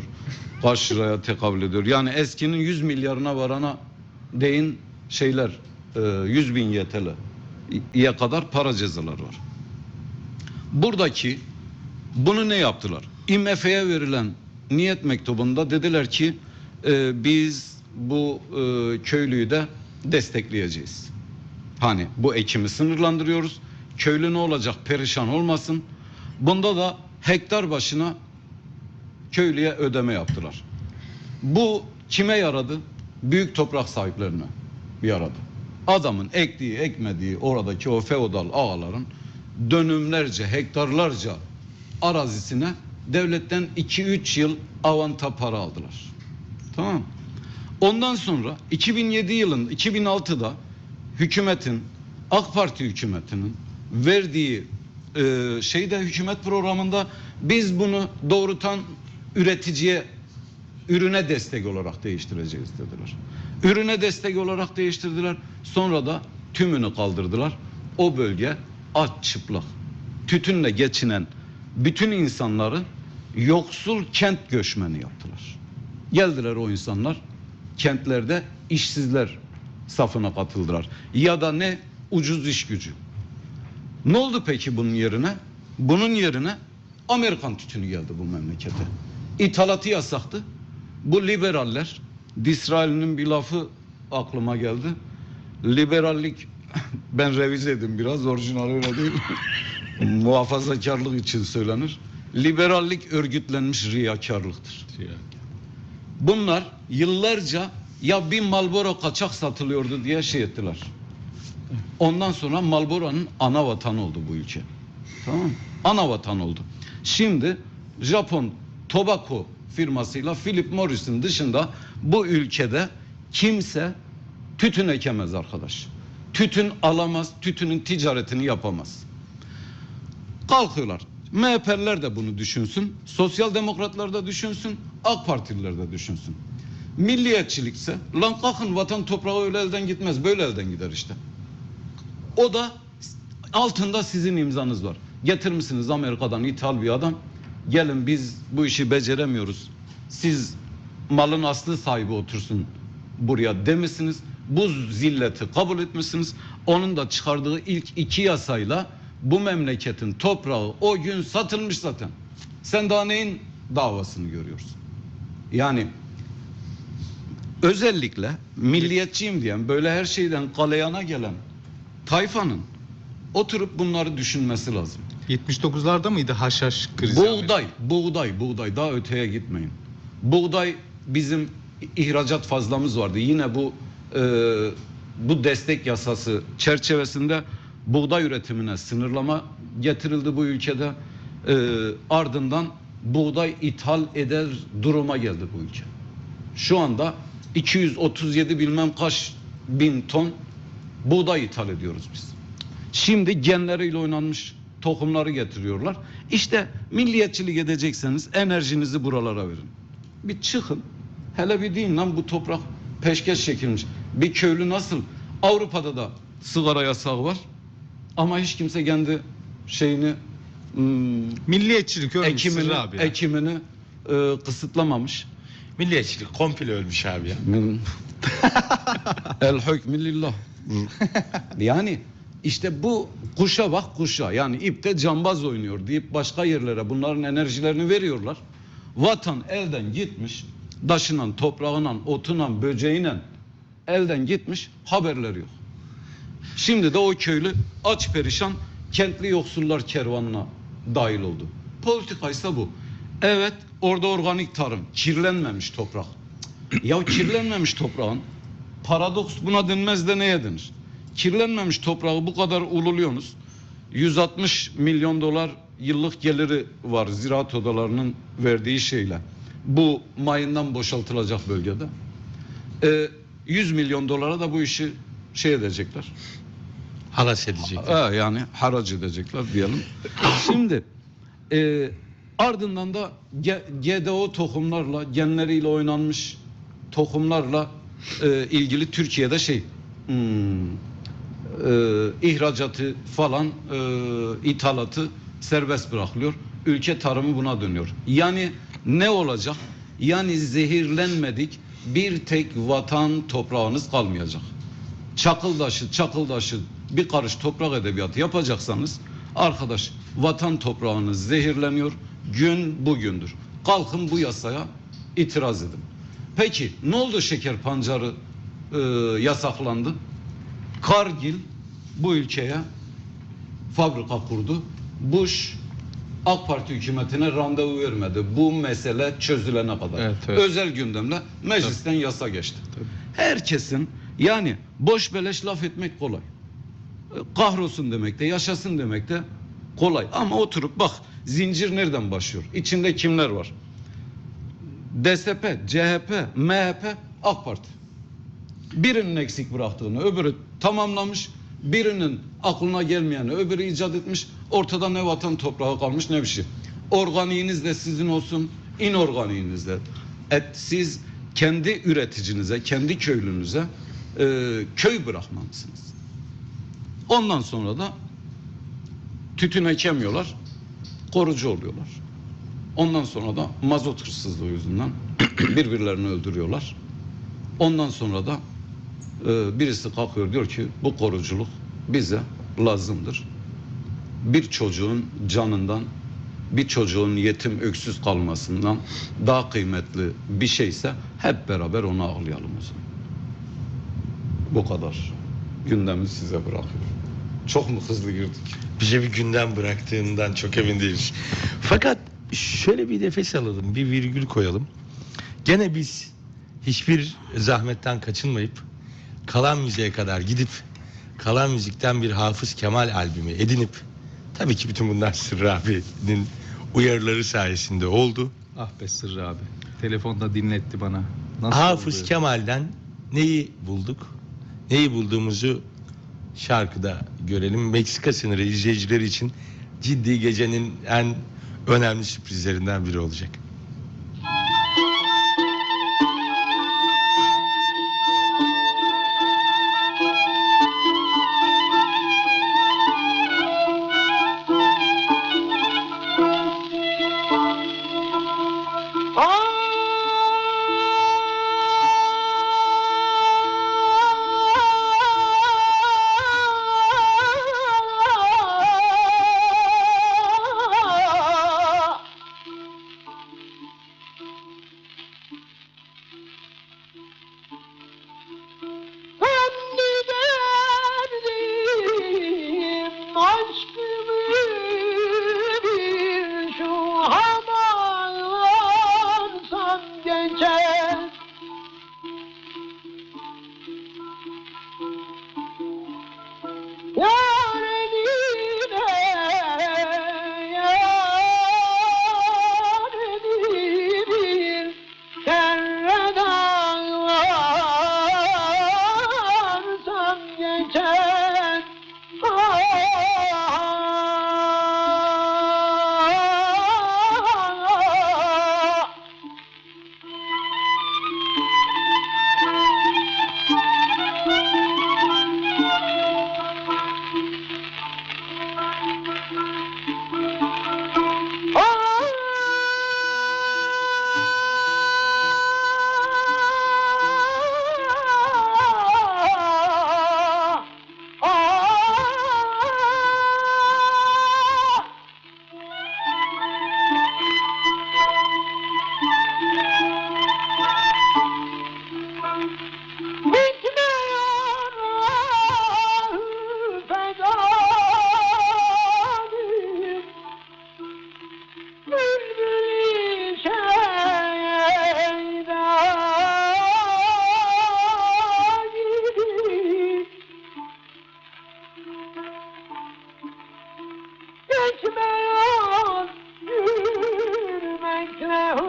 ediyor? Kaç liraya tekabül ediyor? Yani eskinin 100 milyarına varana değin şeyler e, 100 bin YTL'ye kadar para cezalar var. Buradaki bunu ne yaptılar? IMF'ye verilen niyet mektubunda dediler ki e, biz bu e, köylüyü de destekleyeceğiz. Hani bu ekimi sınırlandırıyoruz. Köylü ne olacak perişan olmasın. Bunda da hektar başına köylüye ödeme yaptılar. Bu kime yaradı? Büyük toprak sahiplerine yaradı. Adamın ektiği ekmediği oradaki o feodal ağaların dönümlerce hektarlarca arazisine devletten 2-3 yıl avanta para aldılar. Tamam? Ondan sonra 2007 yılın 2006'da hükümetin AK Parti hükümetinin verdiği e, şeyde hükümet programında biz bunu doğrutan üreticiye ürüne destek olarak değiştireceğiz dediler. Ürüne destek olarak değiştirdiler. Sonra da tümünü kaldırdılar. O bölge aç çıplak. Tütünle geçinen bütün insanları yoksul kent göçmeni yaptılar. Geldiler o insanlar kentlerde işsizler safına katıldılar. Ya da ne ucuz iş gücü. Ne oldu peki bunun yerine? Bunun yerine Amerikan tütünü geldi bu memlekete. İthalatı yasaktı. Bu liberaller, Disraeli'nin bir lafı aklıma geldi. Liberallik, ben revize edin biraz, orijinal öyle değil. Muhafazakarlık için söylenir. Liberallik örgütlenmiş riyakarlıktır. Bunlar yıllarca ya bir Marlboro kaçak satılıyordu diye şey ettiler. Ondan sonra Marlboro'nun ana vatanı oldu bu ülke. Tamam mı? Ana vatan oldu. Şimdi Japon Tobacco firmasıyla Philip Morris'in dışında bu ülkede kimse tütün ekemez arkadaş. Tütün alamaz, tütünün ticaretini yapamaz. Kalkıyorlar. MHP'liler de bunu düşünsün. Sosyal demokratlar da düşünsün. AK Partililer de düşünsün. Milliyetçilikse lan kalkın vatan toprağı öyle elden gitmez. Böyle elden gider işte. O da altında sizin imzanız var. Getirmişsiniz Amerika'dan ithal bir adam. Gelin biz bu işi beceremiyoruz. Siz malın aslı sahibi otursun buraya demişsiniz. Bu zilleti kabul etmişsiniz. Onun da çıkardığı ilk iki yasayla bu memleketin toprağı o gün satılmış zaten. Sen daha neyin davasını görüyorsun? Yani özellikle milliyetçiyim diyen böyle her şeyden kaleyana gelen tayfanın oturup bunları düşünmesi lazım. 79'larda mıydı haşhaş krizi? Buğday, buğday, buğday daha öteye gitmeyin. Buğday bizim ihracat fazlamız vardı. Yine bu e, bu destek yasası çerçevesinde buğday üretimine sınırlama getirildi bu ülkede. E, ardından buğday ithal eder duruma geldi bu ülke. Şu anda 237 bilmem kaç bin ton buğday ithal ediyoruz biz. Şimdi genleriyle oynanmış tohumları getiriyorlar. İşte milliyetçilik edecekseniz enerjinizi buralara verin. Bir çıkın. Hele bir deyin lan bu toprak peşkeş çekilmiş. Bir köylü nasıl? Avrupa'da da sigara yasağı var. Ama hiç kimse kendi şeyini ım, Milliyetçilik ölmüş ekimini, abi ya. ekimini e, kısıtlamamış. Milliyetçilik komple ölmüş abi ya. El hükmü lillah. yani işte bu kuşa bak kuşa yani ipte cambaz oynuyor deyip başka yerlere bunların enerjilerini veriyorlar. Vatan elden gitmiş. Daşınan, toprağından, otunan, böceğiyle elden gitmiş haberleri yok. Şimdi de o köylü aç perişan kentli yoksullar kervanına dahil oldu. Politika ise bu. Evet orada organik tarım kirlenmemiş toprak. Ya kirlenmemiş toprağın paradoks buna denmez de neye denir? Kirlenmemiş toprağı bu kadar ululuyorsunuz. 160 milyon dolar yıllık geliri var ziraat odalarının verdiği şeyle. Bu mayından boşaltılacak bölgede. Ee, 100 milyon dolara da bu işi şey edecekler. Halas edecek. Ha, yani harac edecekler diyelim. Şimdi e, ardından da G- GDO tohumlarla genleriyle oynanmış tohumlarla e, ilgili Türkiye'de şey hmm, e, ihracatı falan e, ithalatı serbest bırakılıyor. Ülke tarımı buna dönüyor. Yani ne olacak? Yani zehirlenmedik bir tek vatan toprağınız kalmayacak. Çakıldaşı çakıldaşı bir karış toprak edebiyatı yapacaksanız arkadaş vatan toprağınız zehirleniyor. Gün bugündür. Kalkın bu yasaya itiraz edin. Peki ne oldu şeker pancarı e, yasaklandı? Kargil bu ülkeye fabrika kurdu. Bush AK Parti hükümetine randevu vermedi. Bu mesele çözülene kadar. Evet, evet. Özel gündemle meclisten yasa geçti. Herkesin yani boş beleş laf etmek kolay. Kahrolsun demek de yaşasın demek de kolay. Ama oturup bak zincir nereden başlıyor? İçinde kimler var? DSP, CHP, MHP, AK Parti. Birinin eksik bıraktığını öbürü tamamlamış. Birinin aklına gelmeyeni öbürü icat etmiş. Ortada ne vatan toprağı kalmış ne bir şey. Organiğiniz de sizin olsun, inorganiğiniz de. Et, siz kendi üreticinize, kendi köylünüze e, köy bırakmalısınız. Ondan sonra da tütün ekemiyorlar, korucu oluyorlar. Ondan sonra da mazot hırsızlığı yüzünden birbirlerini öldürüyorlar. Ondan sonra da birisi kalkıyor diyor ki bu koruculuk bize lazımdır. Bir çocuğun canından, bir çocuğun yetim öksüz kalmasından daha kıymetli bir şeyse hep beraber onu ağlayalım o zaman. Bu kadar. Gündemi size bırakıyorum. Çok mu hızlı girdik? Bize bir gündem bıraktığından çok emin değiliz. Fakat şöyle bir nefes alalım, bir virgül koyalım. Gene biz hiçbir zahmetten kaçınmayıp kalan müziğe kadar gidip kalan müzikten bir Hafız Kemal albümü edinip tabii ki bütün bunlar Sırrı abinin uyarıları sayesinde oldu. Ah be Sırrı abi. Telefonda dinletti bana. Nasıl Hafız oldu? Kemal'den neyi bulduk? Neyi bulduğumuzu şarkıda görelim. Meksika sınırı izleyicileri için ciddi gecenin en önemli sürprizlerinden biri olacak. Bitmiyor ah